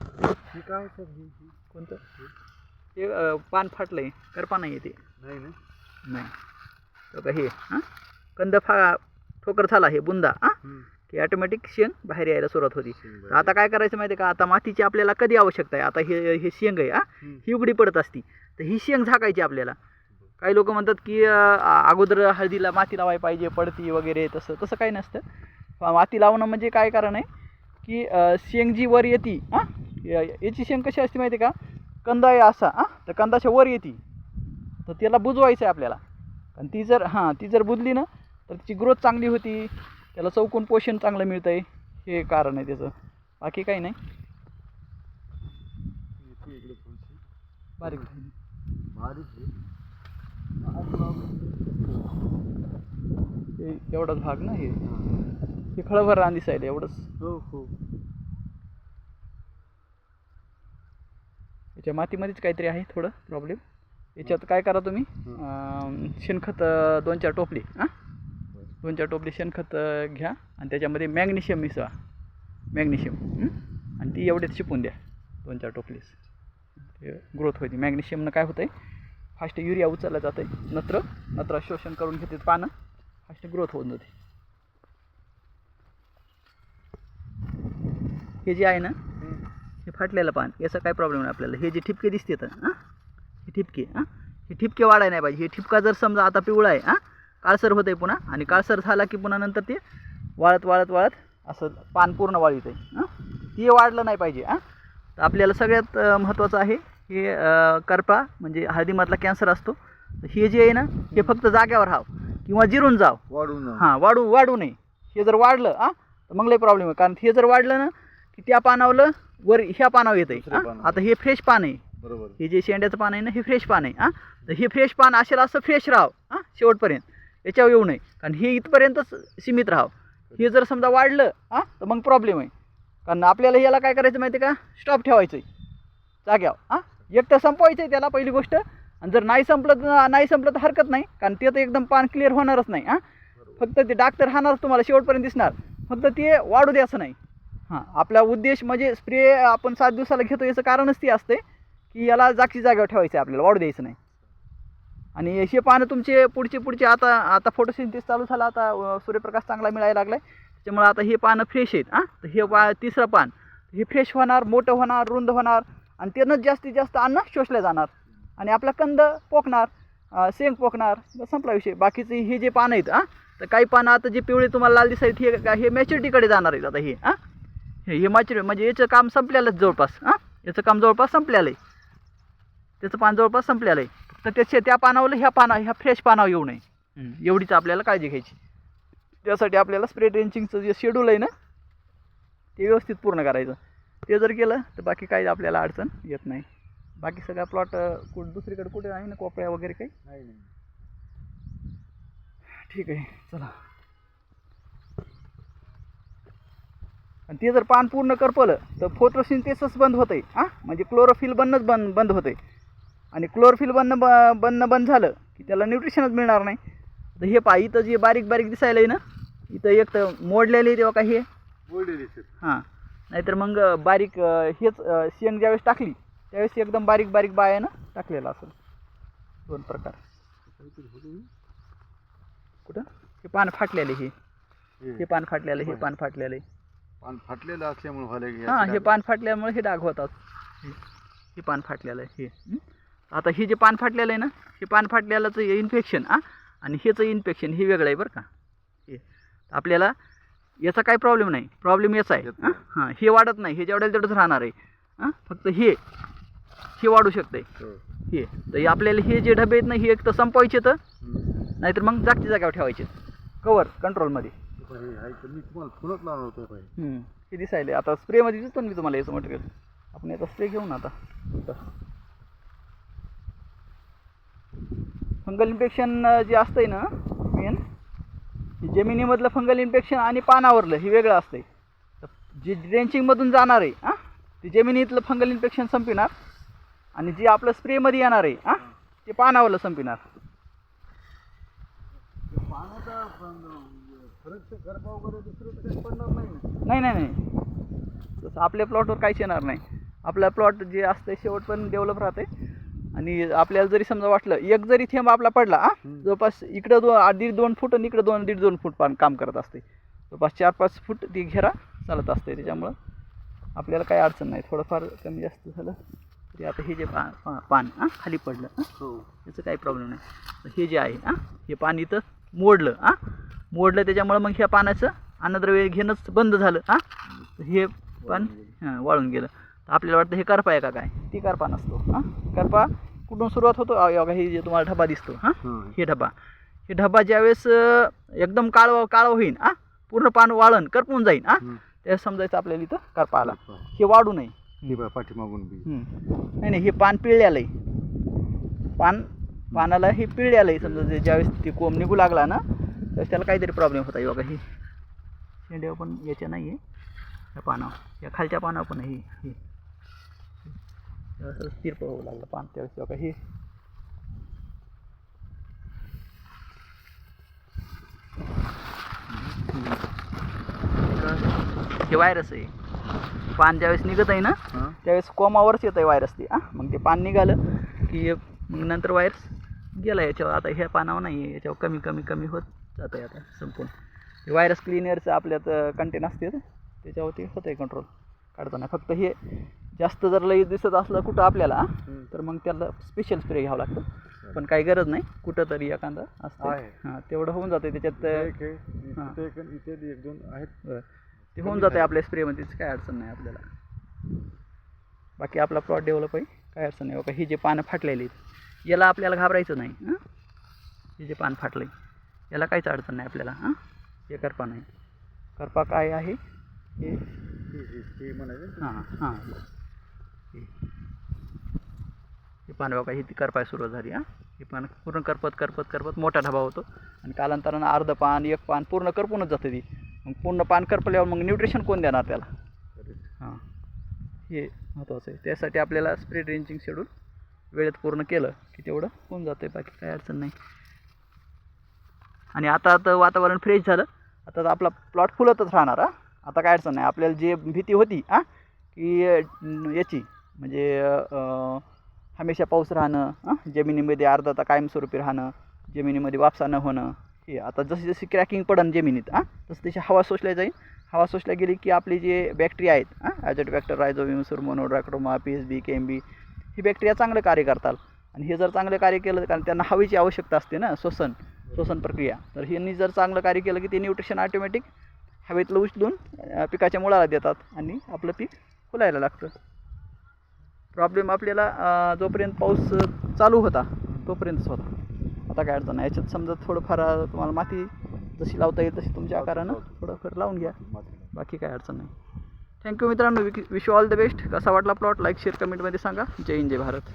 हे काय हे? कोणतं? हे अं, पान फाटलंय. करपा नाही ते. नाही ना? नाही. का हे हां? कंद फा ठोकर झाला हे बुंदा हां? हम्म. की ऑटोमॅटिक शेंग बाहेर यायला सुरुवात होती. शेंग तर बाहेर. आता काय करायचं माहिती आहे का? आता मातीची आपल्याला कधी आवश्यकता आहे? आता हे हे शेंग आहे हां? हम्म. ही उघडी पडत असती. तर ही शेंग झाकायची आपल्याला. काही लोक म्हणतात की अं, आ- अगोदर हळदीला माती लावायला पाहिजे पडती वगैरे तसं तसं काही नसतं. माती लावणं म्हणजे काय कारण आहे? की शेंग जी वर येते हां? या- याची शेंग कशी असते माहिती आहे का? कंदा आहे असा हां? तर कंदाच्या वर येते. तर त्याला बुजवायचं आहे आपल्याला. आणि ती जर हां ती जर बुजली ना तर तिची ग्रोथ चांगली होती. त्याला चौकोन पोषण चांगलं मिळतं आहे हे कारण आहे त्याचं. बाकी काही नाही. बारीक. बारीक एवढाच भाग ना हे? हा. खळभर रान दिसायला एवढंच. हो हो. याच्या मातीमध्येच काहीतरी आहे थोडं प्रॉब्लेम याच्यात काय करा तुम्ही? अं, शेणखत अं, दोन चार टोपली हां? दोन चार टोपली शेणखत अं, घ्या. आणि त्याच्यामध्ये मॅग्नेशियम मिसळा. मॅग्नेशियम? आणि ती एवढ्यात शिपून द्या दोन चार टोपलीस ग्रोथ होते. मॅग्नेशियमनं काय होतं आहे फास्ट युरिया उचलला जातं आहे नत्र नत्र शोषण करून घेते पानं. फास्ट ग्रोथ होऊन जाते. हे जे आहे ना हे फाटलेलं पान याचा काय प्रॉब्लेम नाही आपल्याला. हे जे ठिपके दिसते तर हां? हे ठिपके हां? हे ठिपके वाढाय नाही पाहिजे. हे ठिपका जर समजा आता पिवळा आहे हां? काळसर होतं आहे पुन्हा आणि काळसर झाला की पुन्हा नंतर ते वाळत वाळत वाळत असं पान पूर्ण वाळीत आहे हां? ते वाढलं नाही पाहिजे हां? तर आपल्याला सगळ्यात महत्त्वाचं आहे हे करपा म्हणजे हळदीमधला कॅन्सर असतो. तर हे जे आहे ना हे फक्त जाग्यावर राहावं किंवा जिरून जाव. वाढून. हां वाढू वाढू नये. हे जर वाढलं हां? तर मग लय प्रॉब्लेम आहे. कारण हे जर वाढलं ना की त्या पानावलं वर ह्या पानावर येतं आहे. आता हे फ्रेश पान आहे. बरोबर. हे जे शेंड्याचं पान आहे ना हे फ्रेश पान आहे हां? तर हे फ्रेश पान असेल असं फ्रेश राहावं हां? शेवटपर्यंत. याच्यावर येऊ नये. कारण हे इथपर्यंतच सीमित राहावं. हे जर समजा वाढलं हां? तर मग प्रॉब्लेम आहे. कारण आपल्याला याला काय करायचं माहिती का? स्टॉप ठेवायचं आहे जाग्यावर हां? एक तर संपवायचं आहे त्याला पहिली गोष्ट. आणि जर नाही संपलं तर नाही संपलं तर हरकत नाही. कारण ते तर एकदम पान क्लिअर होणारच नाही हां? फक्त ते डाक्टर राहणारच तुम्हाला शेवटपर्यंत दिसणार. फक्त ते वाढू द्यायचं नाही. हां आपला उद्देश म्हणजे स्प्रे आपण सात दिवसाला घेतो याचं कारणच ते असते की याला जागची जागेवर ठेवायचं आहे आपल्याला वाढू द्यायचं नाही. आणि हे पानं तुमचे पुढचे पुढचे आता आता फोटोसिंथेसिस चालू झाला आता सूर्यप्रकाश चांगला मिळायला लागला आहे त्याच्यामुळे आता हे पानं फ्रेश आहेत हां. तर हे पा तिसरं पान हे फ्रेश होणार मोठं होणार रुंद होणार आणि त्यानंच जास्तीत जास्त अन्न शोषलं जाणार. आणि आपला कंद पोकणार सेंग शेंग पोकणार संपला विषय. बाकीचे हे जे पानं आहेत हां तर काही पानं आता जे पिवळे तुम्हाला लाल दिसायत हे हे मॅच्युरिटीकडे जाणार आहेत आता हे हां. हे मॅच्युरि म्हणजे याचं काम संपलेलंच जवळपास हां? याचं काम जवळपास संपलेलं आहे त्याचं पान जवळपास संपलेलं आहे तर त्याच्या त्या पानावर ह्या पाना ह्या फ्रेश पानावर येऊ नये. एवढीच आपल्याला काळजी घ्यायची. त्यासाठी आपल्याला स्प्रे ड्रेंचिंगचं जे शेड्यूल आहे ना ते व्यवस्थित पूर्ण करायचं. ते जर केलं तर बाकी काही आपल्याला अडचण येत नाही. बाकी सगळा प्लॉट कुठं दुसरीकडे कुठे आहे ना कोपऱ्या वगैरे काही? नाही. ठीक आहे चला. आणि ते जर पान पूर्ण करपलं तर फोटोसिंथेसिस बंद होतं आहे हां? म्हणजे क्लोरोफिल बनणंच बंद बंद होतं आहे आणि क्लोरोफिल बनणं ब बनणं बंद झालं की त्याला न्यूट्रिशनच मिळणार नाही. तर हे पहा इथं जे बारीक बारीक दिसायला आहे ना इथं एक तर मोडलेले तेव्हा काही हे? हां. नाहीतर मग बारीक हेच शेंग ज्यावेळेस टाकली त्यावेळेस एकदम बारीक बारीक बायानं टाकलेलं असेल दोन प्रकार? कुठं? हे पान फाटलेले हे हे हे. पान फाटलेलं हे. पान फाटलेलं आहे. पान फाटलेलं असल्यामुळे व्हायला हां हे पान फाटल्यामुळे हे डाग होतात. हे. पान फाटलेलं आहे हे? आता हे जे पान फाटलेलं आहे ना हे पान फाटलेलंच इन्फेक्शन हां आणि हेचं इन्फेक्शन हे वेगळं आहे बरं का. हे. आपल्याला याचा काही प्रॉब्लेम नाही. प्रॉब्लेम याचा आहे हां हां वाढत नाही हे जेवढ्या तेवढंच राहणार आहे हां फक्त हे. हे वाढू शकते हो. हे. तर आपल्याला हे जे डबे आहेत ना हे एक तर संपवायचे तर. नाहीतर मग जागच्या जागेवर ठेवायचे कवर कंट्रोलमध्ये हे आहे तर मी तुम्हाला लावणार हम्म. हे दिसायले आता स्प्रेमध्ये दिसतो ना मी तुम्हाला याचं मटेरियल आपण याचा स्प्रे घेऊ ना आता. फंगल इन्फेक्शन जे असतंय ना मेन जमिनीमधलं फंगल इन्फेक्शन आणि पानावरलं हे वेगळं असतंय. तर जे ड्रेंचिंगमधून जाणार आहे हां ते जमिनीतलं फंगल इन्फेक्शन संपिणार आणि जे आपलं स्प्रेमध्ये येणार आहे हां ते पानावरलं संपिणार ते पाण्याचा पण, फरक तर गरबा वगैरे दुसरं तर काही पडणार नाही नाही नाही नाही. तसं आपल्या प्लॉटवर काहीच येणार नाही. आपला प्लॉट जे असतं शेवटपर्यंत डेव्हलप राहते आणि आपल्याला जरी समजा वाटलं एक जरी थेंब आपला पडला हा. जवळपास इकडं दोन दीड दोन फूट आणि इकडं दोन दीड दोन फूट पान काम करत असते जवळपास चार पाच फूट ती घेरा चालत असते त्याच्यामुळं आपल्याला काही अडचण नाही. थोडंफार कमी जास्त झालं तरी आता हे जे पा पा- पान हां खाली पडलं हां त्याचं काही प्रॉब्लेम नाही. हे जे आहे हां हे पान इथं मोडलं हां मोडलं त्याच्यामुळं मग ह्या पानाचं अन्नद्रव्य घेणंच बंद झालं. हां? हे पान हां वाळून गेलं. तर आपल्याला वाटतं हे करपा आहे का काय? ती करपा नसतो. हां? करपा कुठून सुरुवात होतो? बघा हे जे तुम्हाला ढबा दिसतो. हां? हा. ढबा. हे ढबा ज्यावेळेस एकदम काळवा काळवा होईन हां पूर्ण पान वाळण करपून जाईन हां. त्यावेळेस समजायचं आपल्याला इथं करपा आला. हे वाढू नये. पाठीमागून. नाही नाही हे पान पिळल्यालं आहे पान पानाला हे पिळल्यालं आहे समजा ज्यावेळेस ते कोंब निघू लागला ना त्यावेळेस त्याला काहीतरी प्रॉब्लेम होता बघा हे. शेंड्यावर पण याच्या नाही आहे या पानावर. या खालच्या पानावर पण हे. हे. असं तिरप होऊ लागलं पान त्यावेळेस बघा हे. हे व्हायरस आहे. पान ज्यावेळेस निघत आहे ना त्यावेळेस कोमावरच येतं आहे व्हायरस ते. हां मग ते पान निघालं की मग नंतर व्हायरस गेला याच्यावर. आता ह्या पानावर नाही आहे याच्यावर कमी कमी कमी होत जातं आहे आता संपूर्ण हे व्हायरस क्लिनरचं आपल्यात कंटेन असते त्याच्यावरती होतं आहे कंट्रोल काढताना. फक्त हे जास्त जर लई दिसत असलं कुठं आपल्याला. तर मग त्याला स्पेशल स्प्रे घ्यावं लागतं. पण काही गरज नाही. कुठं तरी एखादं असतं. हां तेवढं होऊन जातं त्याच्यात एक दोन आहेत. ते होऊन जाते आपल्या स्प्रेमध्ये काय अडचण नाही आपल्याला. बाकी आपला प्लॉट डेव्हलप आहे. काय अडचण नाही. बाबा हे जे पानं फाटलेली आहेत याला आपल्याला घाबरायचं नाही हां? हे जे पान फाटलं आहे याला काहीच अडचण नाही आपल्याला हां? हे करपा नाही करपा काय आहे? हे? हे हे- हे पान बघा ही करपाय सुरुवात झाली हां? हे पान पूर्ण करपत करपत करपत मोठा ढबा होतो. आणि कालांतरानं अर्ध पान एक पान पूर्ण करपूनच जातं ती. मग पूर्ण पान करपल्यावर मग न्यूट्रिशन कोण देणार त्याला? हां. हे महत्त्वाचं आहे. त्यासाठी आपल्याला स्प्रे ड्रेंचिंग शेड्यूल वेळेत पूर्ण केलं की तेवढं होऊन जातं आहे बाकी काही अडचण नाही. आणि आता तर वातावरण फ्रेश झालं. आता तर आपला प्लॉट फुलतच राहणार हा. आता काय अडचण नाही. आपल्याला जे भीती होती हां की याची म्हणजे हमेशा पाऊस राहणं हां जमिनीमध्ये अर्धा कायमस्वरूपी राहणं जमिनीमध्ये वापसा न होणं हे आता जशी जशी क्रॅकिंग पडन जमिनीत हां तसं तशी हवा सोसल्या जाईल. हवा सोसल्या गेली की आपली जे बॅक्टेरिया आहेत हां ॲजट बॅक्टर रायझोविमसूर सुरमोनोड्रॅक्टोमा P S B K M B ही बॅक्टेरिया चांगलं कार्य करतात. आणि हे जर चांगलं कार्य केलं कारण त्यांना हवेची आवश्यकता असते ना श्वसन. श्वसन प्रक्रिया. तर ह्यांनी जर चांगलं कार्य केलं की ते न्यूट्रिशन ऑटोमॅटिक हवेतलं उचलून पिकाच्या मुळाला देतात आणि आपलं पीक फुलायला लागतं. प्रॉब्लेम आपल्याला जोपर्यंत पाऊस चालू होता तोपर्यंतच होता. आता काय अडचण नाही. याच्यात समजा थोडंफार तुम्हाला माती जशी लावता येईल तशी तुमच्या आकारानं थोडंफार लावून घ्या. बाकी काय अडचण नाही. थँक्यू मित्रांनो. Wish you all the best कसा वाटला प्लॉट लाईक शेअर कमेंटमध्ये सांगा. जय हिंद जय भारत.